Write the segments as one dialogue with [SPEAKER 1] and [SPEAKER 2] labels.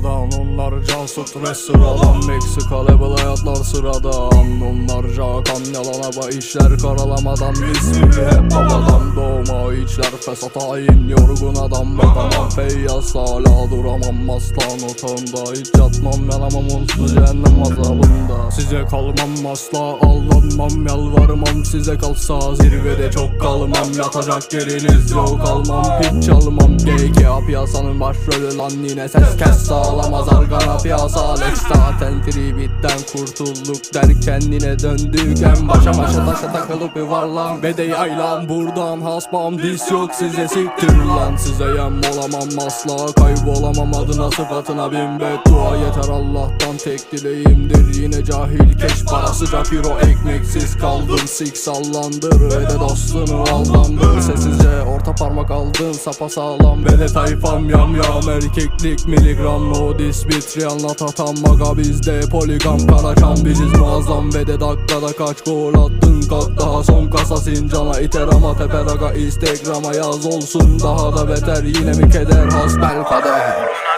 [SPEAKER 1] Sıradan onlarca stres sıradan? Meksika level hayatlar sıradan Onlarca kan yalana ba işler karalamadan. İsmi hep babadan doğma içler fesat hain yorgun adam. Bakamam feyyaz hala duramam aslan otağında. Hiç yatmam yanamam onsuz cehennem azabında. Size kalmam asla aldanmam yalvarmam. Size kalsa zirvede çok kalmam. Yatacak yeriniz yok almam. Hiç çalmam GK piyasanın başrolü lan yine ses kes sağlamaz Argana piyasa. Alex zaten tribitten kurtulduk derken yine döndük. En başa başa taşa takılıp yuvarlan Ve de yaylan buradan. Hasbam dis yok size siktir lan. Size yem olamam asla. Kaybolamam adına sıfatına bin beddua. Yeter Allah'tan tek dileğimdir. Yine cahil keş parasıca piro ekmeksiz kaldım. Sik sallandır ve de dostunu aldandır. Sessizce orta parmak aldın sapa sağlam Ve de tayfam yam yam erkeklik miligram No dis bitri anlat hatam maga bizde. Poligam Karaçam biziz muazzam. Ve de dakikada kaç gol attın? Kalk daha son kasa sincana iter ama teper aga instagrama yaz olsun. Daha da beter yine mi keder? Hasbel kader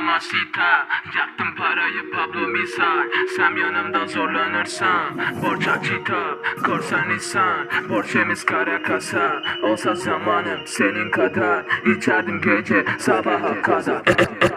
[SPEAKER 2] mamacita Yaktım parayı Pablo misal. Sen yanımda zorlanırsan Borç kitap Korsan insan Borçemiz kara kasa. Olsa zamanım senin kadar. İçerdim gece sabaha kadar.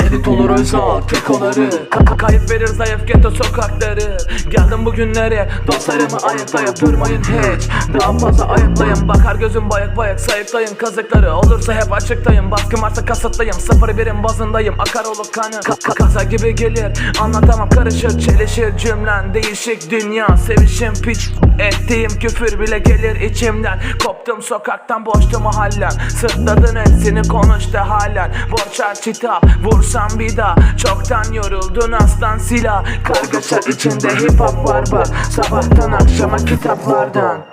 [SPEAKER 2] Edit olur özel kekoları Ka- Kayıp verir zayıf ghetto sokakları. Geldim bugünlere Dostlarımı ayıklayıp durmayın hiç. Daha fazla ayıklayın Bakar gözüm bayık bayık. Sayıklayın kazıkları Olursa hep açıktayım. Baskım varsa kasıtlıyım Sıfır birim bazındayım. Akar olup kanım Ka- gibi gelir. Anlatamam karışır çelişir. Cümlen Değişik dünya sevişim. Piç Ettiğim küfür bile gelir içimden. Koptum sokaktan boştu mahallen Sırtladın hepsini konuştu halen. Borçar kitap vursam bir daha. Çoktan yoruldun aslan silah. Kargaşa içinde hip hop var bak. Sabahtan akşama kitaplardan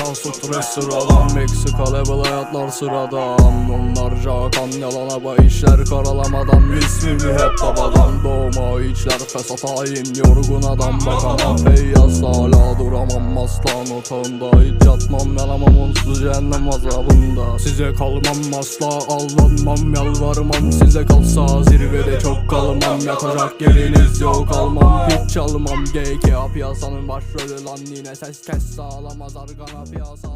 [SPEAKER 1] onlarca stres sıradan Meksika level hayatlar sıradan Onlarca kan yalana ba işler karalamadan. İsmimi hep babadan doğma fesat hain yorgun adam Bakamam. Feyyaz hala duramam aslan otağında. Hiç yatmam yanamam onsuz cehennem azabında. Size kalmam asla aldanmam yalvarmam. Size kalsa zirvede çok kalmam. Yatacak yeriniz yok almam. Hiç çalmam GK piyasanın başrolü lan. Yine ses kes sağlamaz argana piyasa